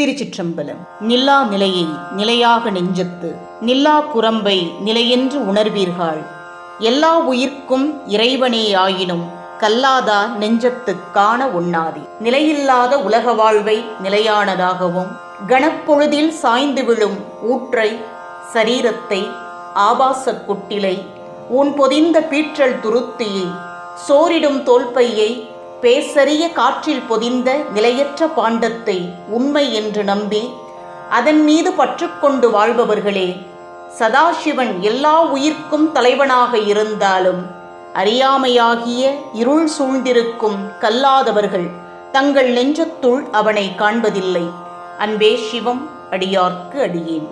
திருச்சிற்றம்பலம். நில்லா நிலையை நிலையாக நெஞ்சத்து நில்லா குரம்பை நிலையென்று உணர்வீர்கள். எல்லா உயிர்க்கும் இறைவனே ஆயினும் கல்லாதா நெஞ்சத்து காண உண்ணாதி. நிலையில்லாத உலக வாழ்வை நிலையானதாகவும் கணப்பொழுதில் சாய்ந்து விழும் ஊற்றை சரீரத்தை ஆபாசக் குட்டிலை உன் பொதிந்த பீற்றல் துருத்தியை சோரிடும் தோல்பையை பேசரிய காற்றில் பொதிந்த நிலையற்ற பாண்டத்தை உண்மை என்று நம்பி அதன் மீது பற்றுக்கொண்டு வாழ்பவர்களே சதாசிவன் எல்லா உயிர்க்கும் தலைவனாக இருந்தாலும் அறியாமையாகிய இருள் சூழ்ந்திருக்கும் கல்லாதவர்கள் தங்கள் நெஞ்சத்துள் அவனை காண்பதில்லை. அன்பே சிவம் அடியார்க்கு அடியேன்.